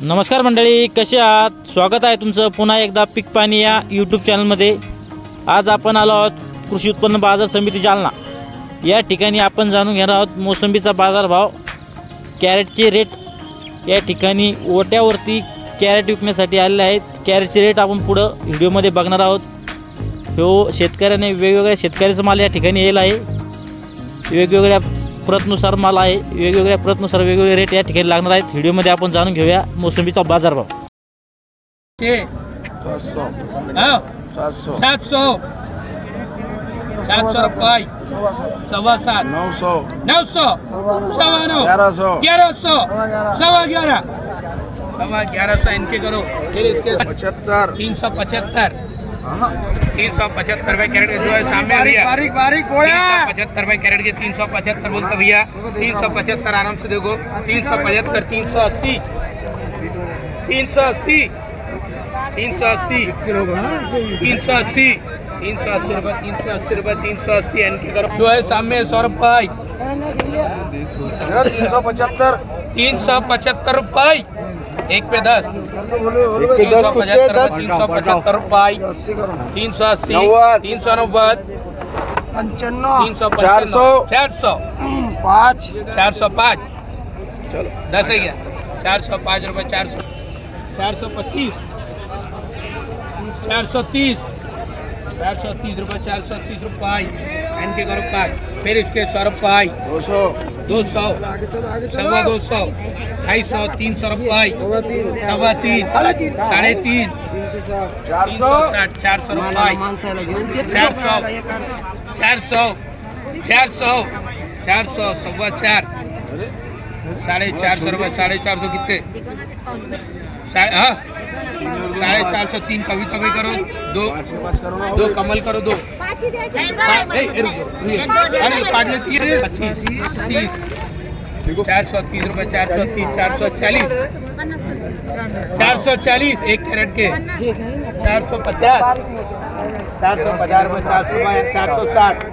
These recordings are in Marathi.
नमस्कार मंडळी कसे आहात? स्वागत आहे तुमचं पुन्हा एकदा पीक पाणी या यूट्यूब चॅनलमध्ये आज आपण आलो आहोत कृषी उत्पन्न बाजार समिती जालना. या ठिकाणी आपण जाणून घेणार आहोत मोसंबीचा बाजारभाव कॅरेटचे रेट. या ठिकाणी ओट्यावरती कॅरेट विकण्यासाठी आलेले आहेत. कॅरेटचे रेट आपण पुढं व्हिडिओमध्ये बघणार आहोत. हो शेतकऱ्याने वेगवेगळ्या शेतकऱ्याचा माल या ठिकाणी येईल आहे. वेगवेगळ्या प्रतनुसार माल आहे वेगवेगळ्या प्रतनुसार वेगवेगळे रेट या ठिकाणी लागणार आहेत. व्हिडिओमध्ये आपण जाणून घेऊया मोसंबीचा बाजारभाव सात सौ हाँ. सात सौ सात सौ सात सौ रुपये. सवा सात. नौ सौ नौ सौ सवा नौ ग्यारह सौ ग्यारह सौ सवा ग्यारह सवा ग्यारह सौ इनके करो. फिर इसके पचहत्तर. तीन सौ पचहत्तर. तीन सौ पचहत्तर रुपये कैरेट के जो है सामने भैया बारीक बारीक पचहत्तर रुपये कैरेट के तीन सौ पचहत्तर बोलते भैया तीन सौ पचहत्तर आराम से देखो तीन सौ पचहत्तर तीन सौ अस्सी तीन सौ अस्सी तीन सौ अस्सी तीन सौ अस्सी तीन सौ अस्सी रुपये तीन सौ अस्सी रुपये तीन सौ अस्सी इनके करो जो है सामने सौ रुपये तीन सौ पचहत्तर तीन सौ पचहत्तर रुपये एक पे दस। तीन सौ पचहत्तर तीन सौ पचहत्तर रुपये तीन सौ अस्सी। तीन सौ नब्बे पंचानवे तीन सौ चार सौ। चार सौ। पाँच। चार सौ पाँच। चलो। दस है क्या? चार सौ पाँच रुपये चार सौ। चार सौ पच्चीस। चार सौ तीस। चार सौ तीस रुपये चार सौ तीस रुपये। इनके करो पाँच फिर इसके सौ रुपये दो सौ दो सौ सवा दो सौ ढाई सौ तीन सौ रुपये सवा तीन साढ़े तीन चार तीन सौ सौ साठ चार सौ रुपये चार सौ चार सौ चार सौ चार सौ सवा चार साढ़े चार सौ रुपये साढ़े चार सौ कितने साढ़े हाँ साढ़े चार सौ तीन कभी कभी करो दो दो कमल करो दो हाँ। अरे काट लेती है पच्चीस तीस चार सौ तीस रुपये चार सौ तीस चार सौ चालीस चार सौ चालीस एक कैरेट के चार सौ पचास चार सौ पचास रुपये चार सौ चार सौ साठ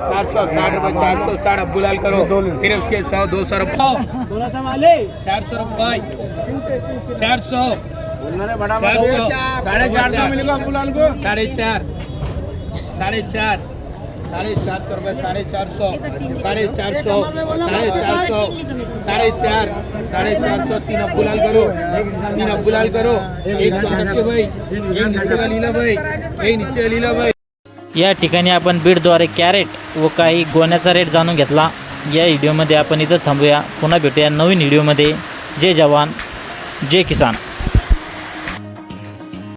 चार सौ साठ रुपये चार सौ साठ अब बुलाल करो फिर उसके सौ दो सौ रुपये चार सौ रुपये चार सौ चार सौ साढ़े चार. सौ मिलेगा बुलाल को साढ़े चार साढ़े चार साढ़े चार सौ. रुपये साढ़े चार सौ. साढ़े चार सौ साढ़े चार सौ. साढ़े चार साढ़े चार सौ. तीन अब बुलाल करो. तीन अब बुलाल करो. एक सौ नब्बे भाई. एक नीचे का लीला भाई. एक नीचे का लीला भाई. या ठिकाणी आपण बीडद्वारे कॅरेट व काही गोण्याचा रेट जाणून घेतला. या व्हिडिओमध्ये आपण इथं थांबूया. पुन्हा भेटूया नवीन व्हिडिओमध्ये. जय जवान. जय किसान.